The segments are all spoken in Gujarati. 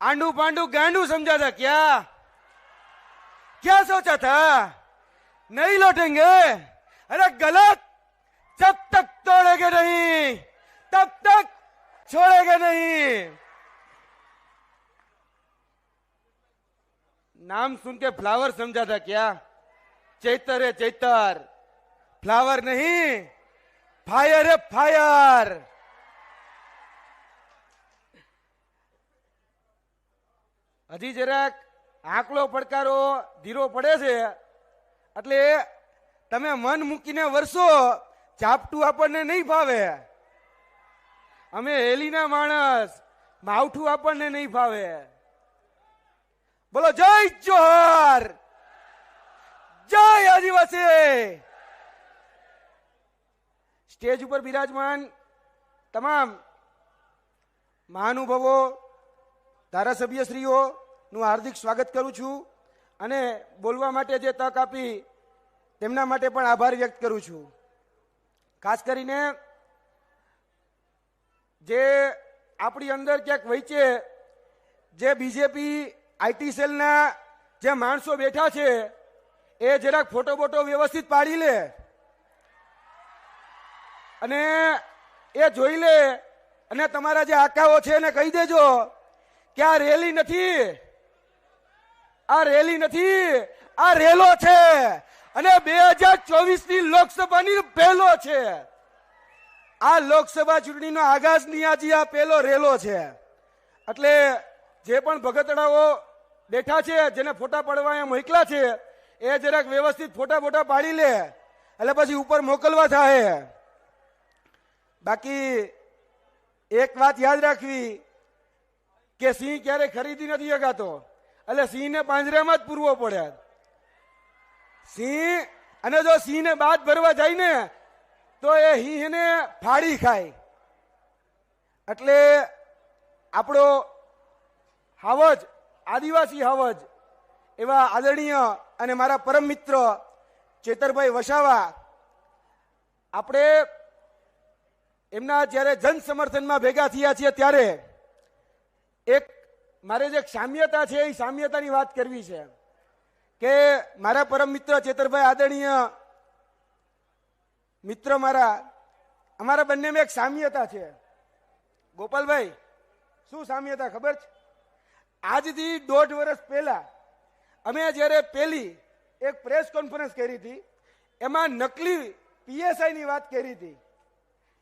आंडू पांडू गांडू समझा था क्या? क्या सोचा था? नहीं लौटेंगे? अरे गलत! जब तक तोड़ेंगे नहीं, तब तक छोड़ेंगे नहीं। नाम सुन के फ्लावर समझा था क्या? चैतर है चैतर। फ्लावर नहीं, फायर है फायर। હજી જરાક આંકડો પડકારો ધીરો પડે છે. એટલે તમે મન મૂકીને વરસો ચાપટું આપણને નહીં ભાવે અમે હેલીના માણસ, માવઠું આપણને નહીં ભાવે બોલો, જય જોહર! જય આદિવાસી! સ્ટેજ ઉપર બિરાજમાન તમામ મહાનુભાવો ધારાસભ્યશ્રીઓ, નું હાર્દિક સ્વાગત કરું છું અને બોલવા માટે જે તક આપી તેમના માટે પણ આભાર વ્યક્ત કરું છું. ખાસ કરીને જે આપણી અંદર ક્યાંક વચ્ચે જે બીજેપી આઈટી સેલના જે માણસો બેઠા છે, એ જરાક ફોટો બોટો વ્યવસ્થિત પાડી લે અને એ જોઈ લે અને તમારા જે આકાઓ છે એને કહી દેજો કે આ રેલી નથી? આ રેલી નથી? આ રેલો છે. અને બે હજાર ચોવીસની લોકસભાની પહેલો છે. આ લોકસભા ચૂંટણીનો આગાજની આજે આ પહેલો રેલો છે. એટલે જે પણ ભગતડાઓ બેઠા છે, જેને ફોટા પાડવા અહીંયા મોકલા છે, એ જરાક વ્યવસ્થિત ફોટા ફોટા પાડી લે, એટલે પછી ઉપર મોકલવા થાય. બાકી એક વાત યાદ રાખવી કે સિંહ ક્યારે ખરીદી નથી શકાતો એટલે સિંહને પાંજરામાં જ પૂરવો પડે. સિંહ, અને જો સિંહને બાદ ભરવા જાય ને, તો એ સિંહને ફાડી ખાય. એટલે આપણો હાવજ, આદિવાસી હાવજ, એવા આદરણીય અને મારા પરમ મિત્ર ચેતરભાઈ વસાવા, આપણે એમના જ્યારે જન સમર્થનમાં ભેગા થયા છીએ ત્યારે એક, મારે જે સામ્યતા છે એ સામ્યતાની વાત કરવી છે. કે મારા પરમ મિત્ર ચેતરભાઈ આદરણીય મિત્ર મારા, અમારા બંનેમાં એક સામ્યતા છે. ગોપાલભાઈ, શું સામ્યતા ખબર છે? આજથી દોઢ વર્ષ પહેલા અમે જ્યારે પહેલી એક પ્રેસ કોન્ફરન્સ કરી હતી, એમાં નકલી પીએસઆઈની વાત કરી હતી.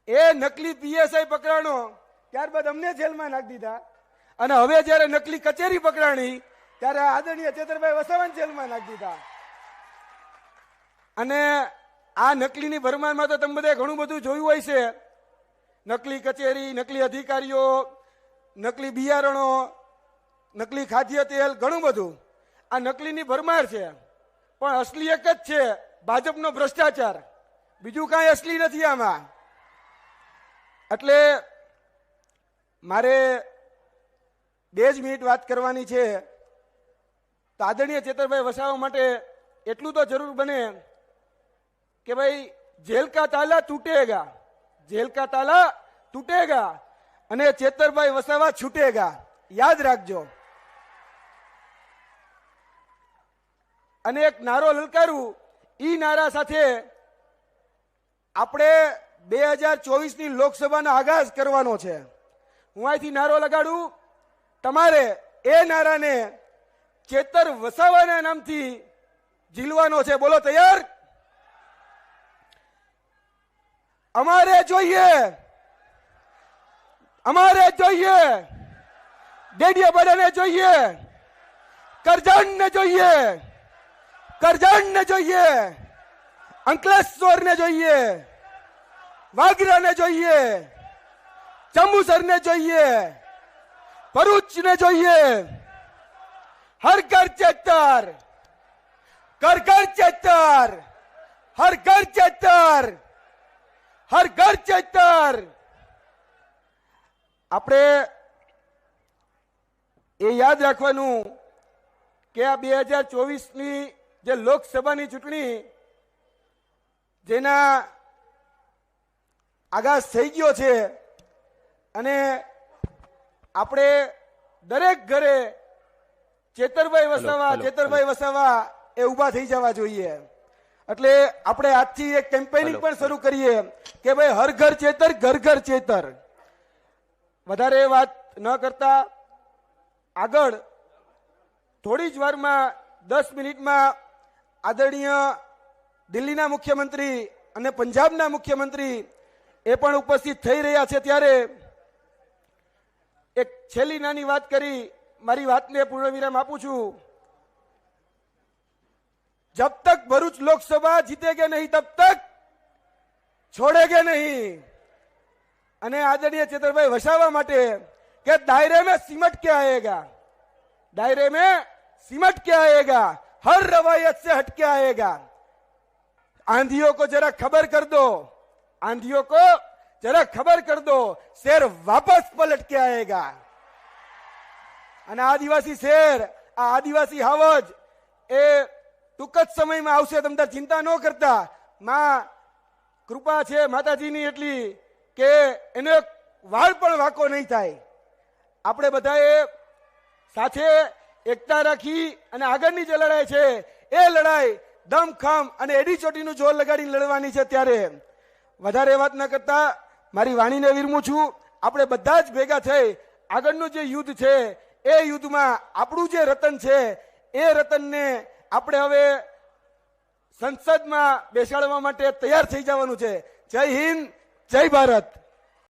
એ નકલી પીએસઆઈ પકડાણો ત્યારબાદ અમને જેલમાં નાખી દીધા. અને હવે જ્યારે નકલી કચેરી પકડાણી, ત્યારે આદરણીય ચેતરભાઈ વસાવાને જેલમાં નાખી દીધા. અને આ નકલીની ભરમારમાં તો તમે બધા ઘણું બધું જોયું હોય છે. નકલી કચેરી, નકલી અધિકારીઓ, નકલી બિયારણો, નકલી ખાદ્ય તેલ, ઘણું બધું. આ નકલીની ભરમાર છે. પણ અસલી એક જ છે, ભાજપનો ભ્રષ્ટાચાર. બીજું કાંઈ અસલી નથી આમાં. એટલે મારે બે જ મિનિટ વાત કરવાની છે. તો આદરણીય ચેતરભાઈ વસાવા માટે એટલું તો જરૂર બને કે ભાઈ જેલ કા તાલા તૂટેગા જેલ કા તાલા તૂટેગા અને ચેતરભાઈ વસાવા છૂટેગા. યાદ રાખજો. અને એક નારો લલકારું, ઈ નારા સાથે આપણે બે હજાર ચોવીસની લોકસભાનો આગાજ કરવાનો છે. હું અહીંથી નારો લગાડું. તમારે એ નારાને ચેતર વસાવાના નામથી ઝીલવાનો છે. બોલો તૈયાર? અમારે જોઈએ. અમારે જોઈએ. ડેડિયા બડાને જોઈએ. કરજણને જોઈએ. કરજણને જોઈએ. અંકલેશ્વરને જોઈએ. વાગરાને જોઈએ. જંબુસરને જોઈએ. ભરૂચને જોઈએ. હર ઘર ચેતર. ઘર ઘર ચેતર. હર ઘર ચેતર. હર ઘર ચેતર. આપણે એ યાદ રાખવાનું કે આ બે હજાર ચોવીસની જે લોકસભાની ચૂંટણી, જેના આગાશ થઈ ગયો છે અને આપણે દરેક ઘરે ચેતરભાઈ વસાવા ચેતરભાઈ વસાવા એ ઊભા થઈ જવા જોઈએ. એટલે આપણે આજથી એક કેમ્પેનિંગ પણ શરૂ કરીએ કે ભાઈ હર ઘર ચેતર ઘર ઘર ચેતર. વધારે વાત ન કરતા આગળ થોડી જ વારમાં દસ મિનિટમાં આદરણીય દિલ્હીના મુખ્યમંત્રી અને પંજાબના મુખ્યમંત્રી એ પણ ઉપસ્થિત થઈ રહ્યા છે ત્યારે એક છેલ્લી નાની વાત કરી, મારી વાતને પૂર્ણવિરામ આપું છું. જબ તક ભરૂચ લોકસભા જીતે કે નહીં, તબ તક છોડેગે નહીં? અને આદરણીય ચેતરભાઈ વસાવા માટે કે દાયરે મેં સિમટ કે આયેગા? दायरे મેં સિમટ કે आएगा હર રવાયત સે हटके आएगा आंधियों को जरा खबर कर दो आंधियों કો जरा खबर कर दो शेर वापस पलट के आएगा અને આદિવાસી શેર આ આદિવાસી હાવજ એ ટૂંક જ સમયમાં આવશે તમે તાર ચિંતા ન કરતા માં કૃપા છે માતાજીની એટલી કે એનો એક વાળ પણ વાંકો નહીં થાય આપણે બધાએ સાથે એકતા રાખી અને આગળની જે લડાઈ છે એ લડાઈ દમખમ અને એડી ચોટીનું જોર લગાડીને લડવાની છે ત્યારે વધારે વાત ન કરતા મારી વાણીને વિરમું છું. આપણે બધા જ ભેગા થઈ આગળનું જે યુદ્ધ છે, એ યુદ્ધમાં આપણું જે રતન છે, એ રતનને આપણે હવે સંસદમાં બેસાડવા માટે તૈયાર થઈ જવાનું છે. જય હિન્દ, જય ભારત.